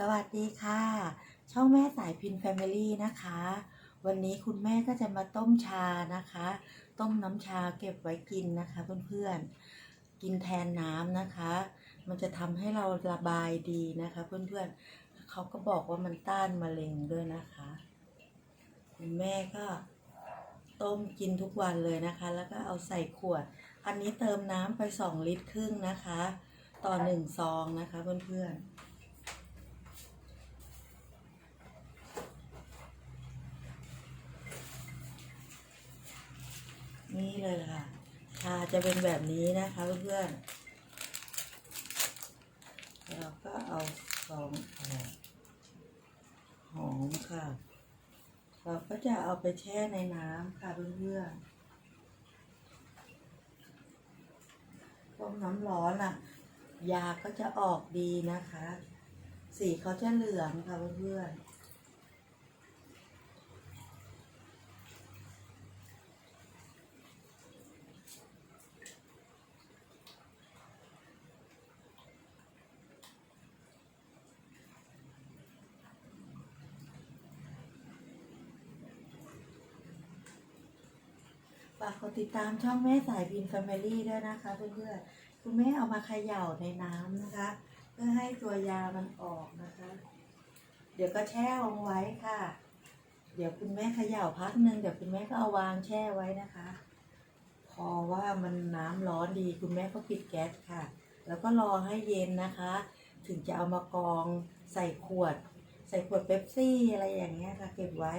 สวัสดีค่ะ ช่องแม่สายพินแฟมิลี่นะคะ วันนี้คุณแม่ก็จะมาต้มชานะคะ ต้มน้ำชาเก็บไว้กินนะคะเพื่อนๆ กินแทนน้ำนะคะ มันจะทำให้เราระบายดีนะคะ เพื่อนๆเขาก็บอกว่ามันต้านมะเร็งด้วยนะคะ คุณแม่ก็ต้มกินทุกวันเลยนะคะ แล้วก็เอาใส่ขวด อันนี้เติมน้ำไปสองลิตรครึ่งนะคะ ต่อหนึ่งซองนะคะเพื่อนๆ นี่เลยค่ะชาจะเป็นแบบนี้นะคะเพื่อนๆเราก็เอาสองแผ่นหอมค่ะ เราก็จะเอาไปแช่ในน้ำค่ะเพื่อนๆต้มน้ำร้อนอะ ยาก็จะออกดีนะคะ สีเขาจะเหลืองค่ะเพื่อนๆากกดติดตามช่องแม่สายพินแฟมิลี่ด้วยนะคะเพื่อนๆคุณแม่เอามาเขย่าในน้ำนะคะ เพื่อให้ตัวยามันออกนะคะ เดี๋ยวก็แช่ลงไว้ค่ะ เดี๋ยวคุณแม่เขย่าพักหนึ่งเดี๋ยวคุณแม่ก็เอาวางแช่ไว้นะคะ พอว่ามันน้ำร้อนดีคุณแม่ก็ปิดแก๊สค่ะ แล้วก็รอให้เย็นนะคะ ถึงจะเอามากองใส่ขวด ใส่ขวดเป๊ปซี่อะไรอย่างเงี้ยค่ะ เก็บไว้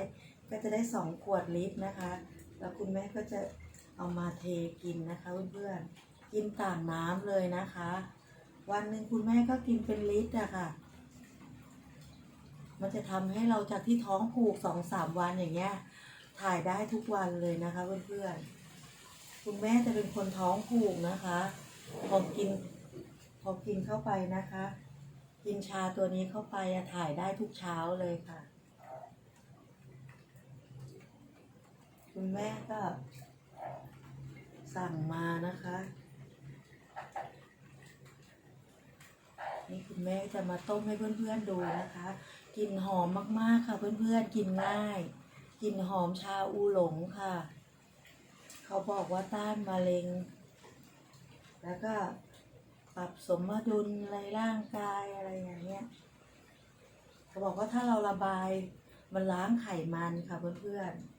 ก็จะได้สองขวดลิตรนะคะ แล้วคุณแม่ก็จะเอามาเทกินนะคะเพื่อนๆกินต่างน้ำเลยนะคะ วันหนึ่งคุณแม่ก็กินเป็นลิตรอะค่ะ มันจะทำให้เราจากที่ท้องผูกสองสามวันอย่างเงี้ย ถ่ายได้ทุกวันเลยนะคะเพื่อนๆคุณแม่จะเป็นคนท้องผูกนะคะพอกินพอกินเข้าไปนะคะ กินชาตัวนี้เข้าไปอะถ่ายได้ทุกเช้าเลยค่ะ คุณแม่ก็สั่งมานะคะ นี่คุณแม่จะมาต้มให้เพื่อนๆดูนะคะกลิ่นหอมมากๆค่ะ เพื่อนๆกินง่ายกลิ่นหอมชาอูหลงค่ะ เขาบอกว่าต้านมะเร็ง แล้วก็ปรับสมดุลในร่างกายอะไรอย่างเงี้ยเขาบอกว่าถ้าเราระบายมันล้างไขมันค่ะเพื่อนๆ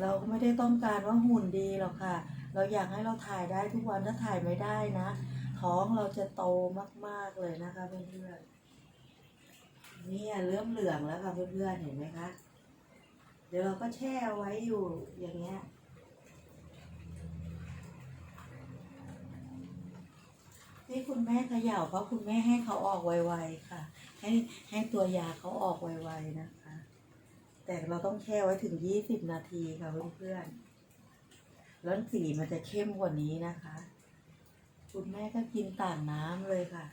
เราก็ไม่ได้ต้องการว่าหุ่นดีหรอกค่ะ เราอยากให้เราถ่ายได้ทุกวันถ้าถ่ายไม่ได้นะ ท้องเราจะโตมากๆเลยนะคะเพื่อนๆเนี่ยเริ่มเหลืองแล้วค่ะเพื่อนๆเห็นไหมคะเดี๋ยวเราก็แช่ไว้อยู่อย่างเงี้ยที่คุณแม่เขย่าเพราะคุณแม่ให้เขาออกไวๆค่ะ ให้ให้ตัวยาเขาออกไวๆนะคะ แต่เราต้องแช่ไว้ถึงยี่สิบนาทีค่ะเพื่อนๆแล้วสีมันจะเข้มกว่านี้นะคะ คุณแม่ก็กินต่างน้ำเลยค่ะ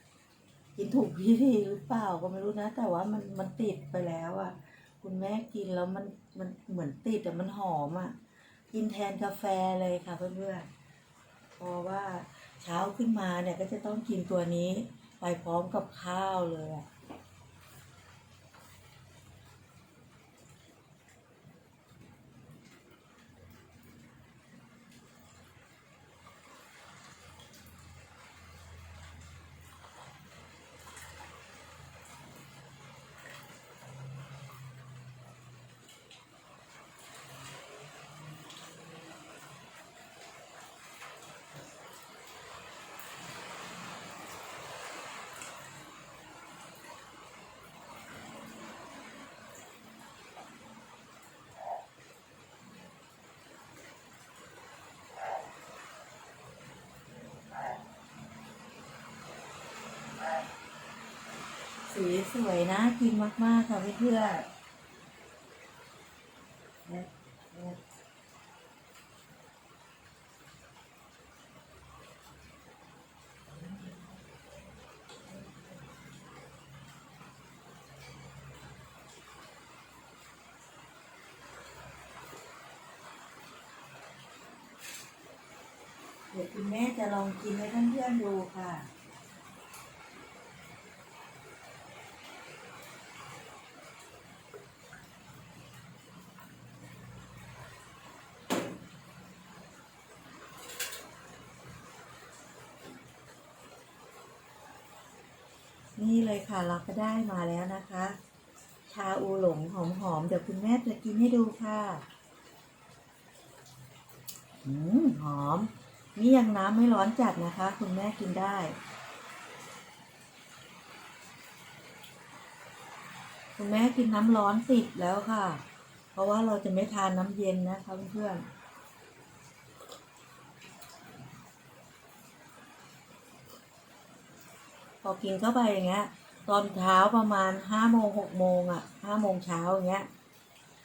กินถูกวิธีหรือเปล่าก็ไม่รู้นะ แต่ว่ามันมันติดไปแล้วอะ่ะ คุณแม่กินแล้วมันมันเหมือนติดแต่มันหอมอะ่ะ กินแทนกาแฟเลยค่ะเพื่อนๆเพราะว่าเช้าขึ้นมาเนี่ยก็จะต้องกินตัวนี้ ไปพร้อมกับข้าวเลยอะ สีสวยนะกินมาก ๆ ค่ะเพื่อนๆเนี่ยเนี่ยเดี๋ยวคุณแม่จะลองกินให้เพื่อนๆดูค่ะ นี่เลยค่ะเราก็ได้มาแล้วนะคะ ชาอูหลงหอมๆ เดี๋ยวคุณแม่จะกินให้ดูค่ะอืมหอม นี่ยังน้ำไม่ร้อนจัดนะคะ คุณแม่กินได้ คุณแม่กินน้ำร้อนติดแล้วค่ะ เพราะว่าเราจะไม่ทานน้ำเย็นนะคะเพื่อนๆ พอกินเข้าไปอย่างเงี้ย ตอนเช้าประมาณห้าโมงหกโมงอะห้าโมงเช้าอย่างเงี้ย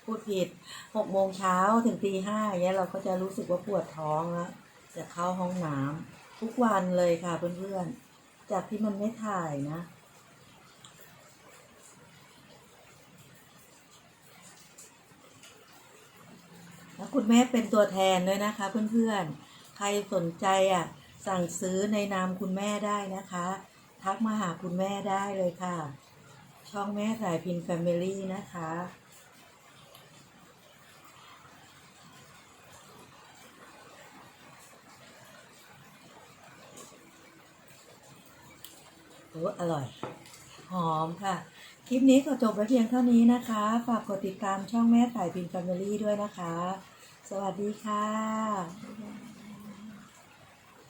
พูดผิดหกโมงเช้าถึงตีห้าอย่างเงี้ยเราก็จะรู้สึกว่าปวดท้องแล้วจะเข้าห้องน้ำทุกวันเลยค่ะเพื่อนๆ จากที่มันไม่ถ่ายนะ แล้วคุณแม่เป็นตัวแทนด้วยนะคะเพื่อนๆ ใครสนใจอะสั่งซื้อในนามคุณแม่ได้นะคะ ทักมาหาคุณแม่ได้เลยค่ะ ช่องแม่สายพินแฟมิลี่นะคะ โอ้อร่อย หอมค่ะ คลิปนี้ก็จบไว้เพียงเท่านี้นะคะ ฝากกดติดตามช่องแม่สายพินแฟมิลี่ด้วยนะคะ สวัสดีค่ะ